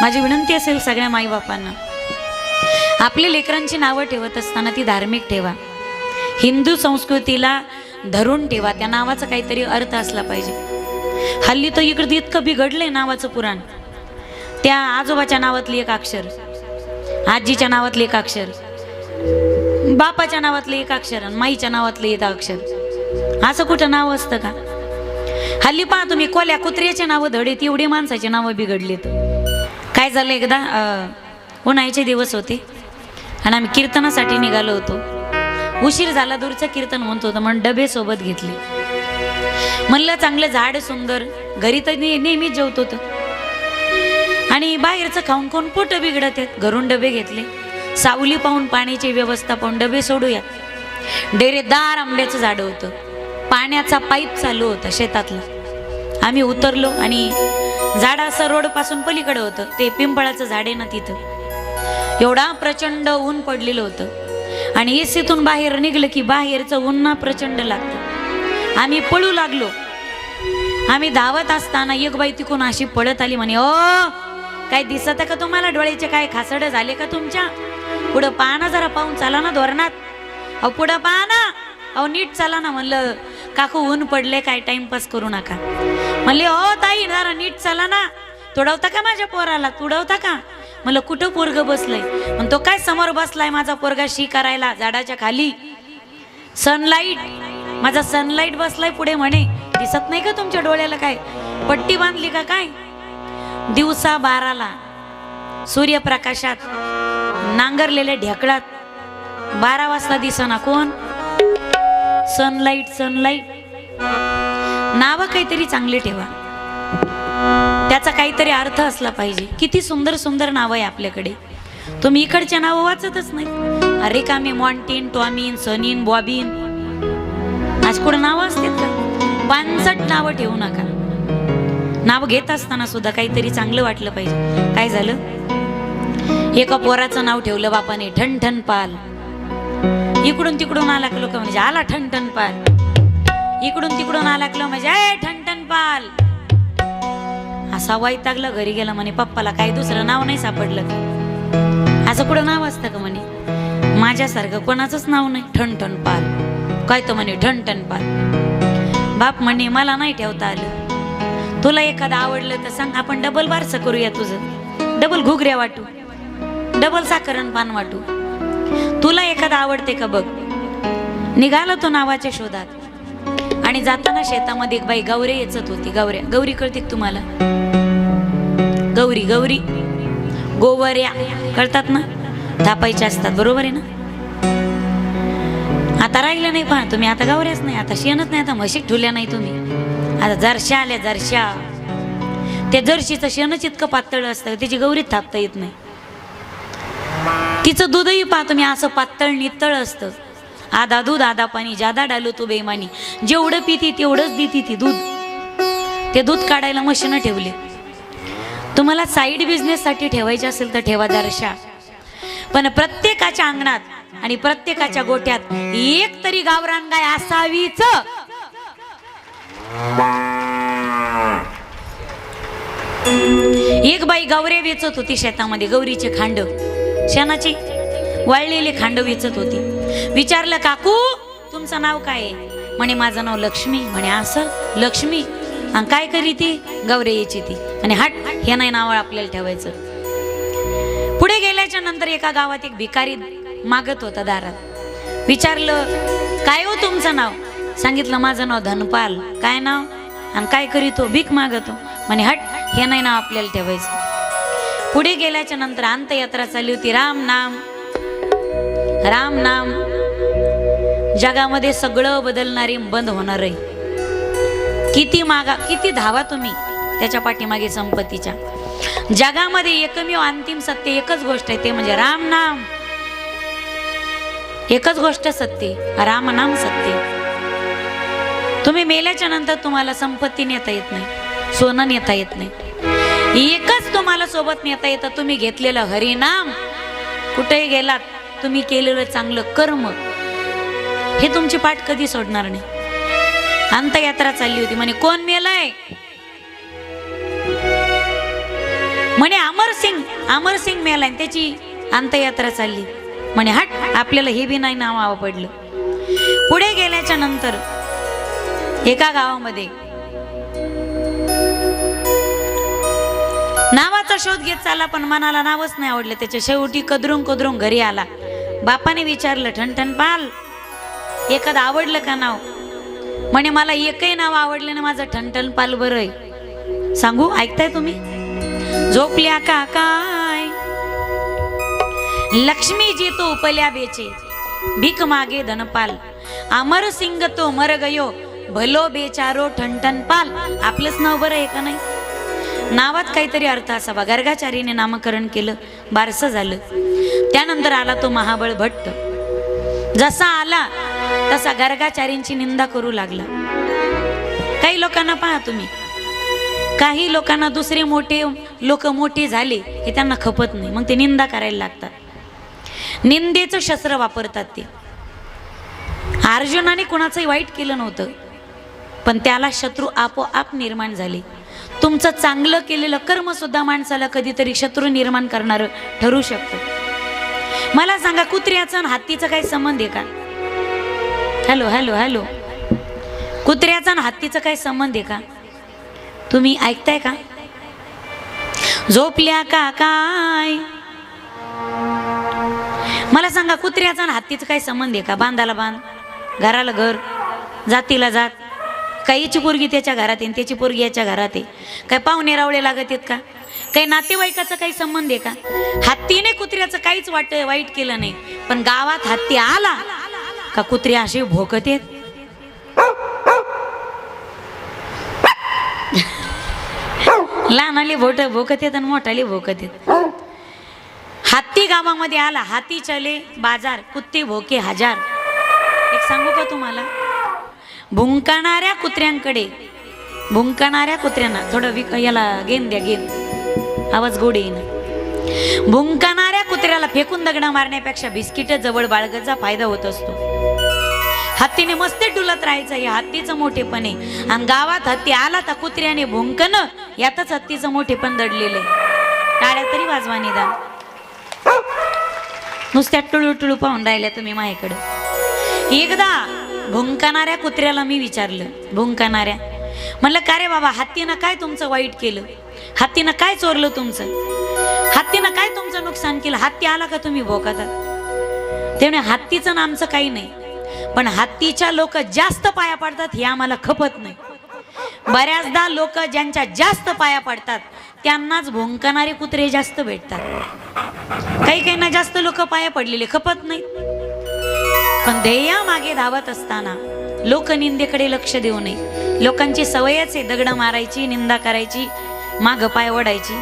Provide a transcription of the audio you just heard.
माझी विनंती असेल सगळ्या माईबापांना. आपली लेकरांची नावं ठेवत असताना ती धार्मिक ठेवा. हिंदू संस्कृतीला धरून ठेवा. त्या नावाचा काहीतरी अर्थ असला पाहिजे. हल्ली तर इकडे इतकं बिघडलंय नावाचं पुराण. त्या आजोबाच्या नावातली एक अक्षर आजीच्या नावातली एक अक्षर बापाच्या नावातलं एक अक्षर आणि माईच्या नावातलं एक अक्षर. असं कुठं नाव असतं का? हल्ली पहा तुम्ही कोल्या कुत्र्याचे नावं धडेत एवढी माणसाची नावं बिघडलीत. काय झालं एकदा उन्हाळ्याचे दिवस होते आणि आम्ही कीर्तनासाठी निघालो होतो. उशीर झाला दूरचं कीर्तन म्हणत होतं म्हणून डबे सोबत घेतले. म्हणलं चांगलं झाड सुंदर. घरी तर ने- नेहमीच जेवत होतं. आणि बाहेरचं खाऊन खाऊन पोट बिघडत आहेत. घरून डबे घेतले. सावली पाहून पाण्याची व्यवस्था पाहून डबे सोडूया. डेरेदार आंब्याचं झाड होतं. पाण्याचा पाईप चालू होता शेतातला. आम्ही उतरलो आणि झाड असं रोडपासून पलीकडे होतं. ते पिंपळाचं झाड आहे ना तिथं. एवढा प्रचंड ऊन पडलेलं होतं. आणि एसीतून बाहेर निघलं की बाहेरचं ऊन ना प्रचंड लागतं. आम्ही पळू लागलो. आम्ही धावत असताना एक बाई तिकून अशी पळत आली म्हणे ओ काय दिसत आहे का तुम्हाला? डोळ्याचे काय खासड झाले का तुमच्या? पुढं पाना ना जरा पाहून चाला ना धोरणात. अहो पुढं पाहा ना अहो नीट चाला ना म्हणलं काकू ऊन पडले काय टाइमपास करू नका. म्हणले हो ताई जरा नीट चला ना. तुडवता का माझ्या पोराला? तुडवता का? म्हणलं कुठं पोरग बसलंय? म्हणतो काय समोर बसलाय माझा पोरगा शी करायला झाडाच्या खाली? सनलाईट. माझा सनलाईट बसलाय पुढे म्हणे. दिसत नाही का तुमच्या डोळ्याला काय? पट्टी बांधली का काय? दिवसा बाराला सूर्यप्रकाशात नांगरलेल्या ढेकळात बारा वाजता दिसना कोण? Sunlight sunlight. नाव काहीतरी चांगले ठेवा. त्याचा काहीतरी अर्थ असला पाहिजे. किती सुंदर सुंदर नाव आहे आपल्याकडे. तुम्ही इकडच्या नाव वाचतच नाही. अरे का मी मॉन्टीन टॉमिन सनीन बॉबिन. आज कुठं नावं असतात का? पानसट नावं ठेवू नका. नाव घेत असताना सुद्धा काहीतरी चांगलं वाटलं पाहिजे. काय झालं? एका पोराचं नाव ठेवलं बापाने ठण ठण पाल इकडून तिकडून आला का लोक म्हणजे आला ठण ठण पाल इकडून तिकडून आला का म्हणजे ए पाल. असा वैतागलं घरी गेला म्हणे पप्पाला काही दुसरं नाव नाही सापडलं. का असं कुठं नाव असतं का म्हणे? माझ्यासारखं कोणाचंच नाव नाही. ठण पाल. काय तो म्हणे ठणठण पाल. बाप म्हणे मला नाही ठेवता आलं. तुला एखादं आवडलं तर सांग आपण डबल बारसं करूया तुझं. डबल घुगऱ्या वाटू. डबल साखरण पान वाटू. तुला एखादं आवडते का बघ? निघाला तो नावाच्या शोधात. आणि जाताना शेतामध्ये एक बाई गौरे येचत होती. गौऱ्या गौरी कळते तुम्हाला? गौरी गौरी. गोवऱ्या. कळतात ना? थापायच्या असतात. बरोबर आहे ना? आता राहिलं नाही पहा तुम्ही. आता गौऱ्याच नाही. आता शेणच नाही. आता म्हशीक ठुल्या नाही तुम्ही. आता जरशा आल्या जरशा. त्या जर्शीचं शेणच इतकं पातळ असतं. तिची गौरीच थापता येत नाही. तिचं दूधही पहा तुम्ही. असं पातळ नितळ असतं. आधा दूध आधा पाणी जादा डालू तू बेमानी. जेवढं पिती तेवढंच देती ती दूध. ते दूध काढायला मशीन ठेवले. तुम्हाला साईड बिझनेससाठी ठेवायचे असेल तर ठेवा दर्शा. पण प्रत्येकाच्या अंगणात आणि प्रत्येकाच्या गोट्यात एक तरी गावरान गाय असावीच. एक बाई गौरे वेचत होती शेतामध्ये गौरीचे खांड. शेणाची? वाळलेली खांड वेचत होती. विचारलं काकू तुमचं नाव काय आहे? म्हणे माझं नाव लक्ष्मी. म्हणे असं? लक्ष्मी? आणि काय करी ती? गौरे यायची ती. आणि हट हे नाही नाव आपल्याला ठेवायचं. पुढे गेल्याच्यानंतर एका गावात एक भिकारी मागत होता दारात. विचारलं काय हो तुमचं नाव? सांगितलं माझं नाव धनपाल. काय नाव? आणि काय करीतो भीक मागतो. म्हणे हट हे नाही नाव आपल्याला ठेवायचं. पुढे गेल्याच्यानंतर अंतयात्रा चालली होती. राम नाम राम नाम. जगामध्ये सगळं बदलणारी बंद होणार आहे. किती मागा किती धावा तुम्ही त्याच्या पाठीमागे संपत्तीच्या. जगामध्ये एकमेव अंतिम सत्य एकच गोष्ट आहे ते म्हणजे राम नाम. एकच गोष्ट सत्य राम नाम सत्य. तुम्ही मेल्याच्या नंतर तुम्हाला संपत्ती नेता येत नाही सोनं नेता येत नाही. एकच तुम्हाला सोबत नेता येतं तुम्ही घेतलेलं हरिनाम. कुठेही गेलात तुम्ही केलेलं चांगलं कर्म हे तुमची पाठ कधी सोडणार नाही. अंतयात्रा चालली होती म्हणे कोण मेलाय? म्हणे अमरसिंग अमरसिंग मेला आणि त्याची अंतयात्रा चालली. म्हणे हट आपल्याला हे बी नाही नाव पडलं. पुढे गेल्याच्यानंतर एका गावामध्ये नावाचा शोध घेत चालला पण मनाला नावच नाही आवडलं. त्याच्या शेवटी कदरून कदरून घरी आला. बापाने विचारलं ठणठण पाल एखादं आवडलं का नाव? म्हणे मला एकही नाव आवडलं ना माझं ठणठण पाल बरं आहे. सांगू ऐकताय तुम्ही? झोपल्या का काय? लक्ष्मीजी तो उपल्या बेचे भीक मागे धनपाल अमर सिंग तो मर गयो भलो बेचारो ठणठण पाल. आपलंच नाव बरं आहे का नाही? नावात काहीतरी अर्थ असावा. गर्गाचारीने नामकरण केलं बारसं झालं. त्यानंतर आला तो महाबळ भट्ट. जसा आला तसा गर्गाचारींची निंदा करू लागला. काही लोकांना पहा तुम्ही. काही लोकांना दुसरे मोठे लोक मोठे झाले हे त्यांना खपत नाही. मग ते निंदा करायला लागतात. निंदेचं शस्त्र वापरतात ते. अर्जुनाने कुणाचंही वाईट केलं नव्हतं. पण त्याला शत्रू आपोआप निर्माण झाले. तुमचं चांगलं केलेलं कर्म सुद्धा माणसाला कधीतरी शत्रू निर्माण करणारं ठरू शकतं. मला सांगा कुत्र्याचा आणि हत्तीचा काही संबंध आहे का? Hello hello hello. कुत्र्याचा आणि हत्तीचा काही संबंध आहे का? तुम्ही ऐकताय का? झोपल्या का काय? मला सांगा कुत्र्याचा आणि हत्तीचा काही संबंध आहे का? बांधाला बांध घराला घर जातीला जात. काहीची पोरगी त्याच्या घरात आहे आणि त्याची पोरगी याच्या घरात आहे. काय पाहुणे रावळे लागत आहेत का? काही नातेवाईकाचा काही संबंध आहे का? हत्तीने कुत्र्याचं काहीच वाट वाईट केलं नाही. पण गावात हत्ती आला का कुत्रे असे भोकत आहेत? लहानाले भोट भोकत येत आणि मोठाले भोकत येत हत्ती गावामध्ये आला हाती चले बाजार कुत्ते भोके हजार. एक सांगू का तुम्हाला? भुंकणाऱ्या कुत्र्यांकडे. भुंकणाऱ्या कुत्र्यांना. थोडं विक याला गेन द्या गेन आवाज गोड येईन. भुंकणाऱ्या कुत्र्याला फेकून दगड मारण्यापेक्षा बिस्किट जवळ बाळगचा फायदा होत असतो. हत्तीने मस्त डुलत राहायचं हे हत्तीचं मोठेपण आहे. आणि गावात हत्ती आला तर कुत्र्याने भुंकन यातच हत्तीचं मोठेपण दडलेलं आहे. टाळ्या तरी वाजवा निदान. नुसत्या टुळू टुळू पाहून राहिल्या तुम्ही माझ्याकडं. एकदा भुंकणाऱ्या कुत्र्याला मी विचारलं भुंकणाऱ्या? म्हणलं का रे बाबा हत्तीनं काय तुमचं वाईट केलं? हत्तीनं काय चोरलं तुमचं? हत्तीनं काय तुमचं नुकसान केलं? हत्ती आला का तुम्ही भोकातात तेवढे हत्तीचं ना आमचं काही नाही पण हत्तीच्या लोक जास्त पाया पडतात हे आम्हाला खपत नाही. बऱ्याचदा लोक ज्यांच्या जास्त पाया पडतात त्यांनाच भुंकणारे कुत्रे जास्त भेटतात. काही काहींना जास्त लोक पाया पडलेले खपत नाहीत. पण ध्येया मागे धावत असताना लोकनिंदेकडे लक्ष देऊ नये. लोकांची सवयच आहे दगडं मारायची निंदा करायची माग पाय ओढायची.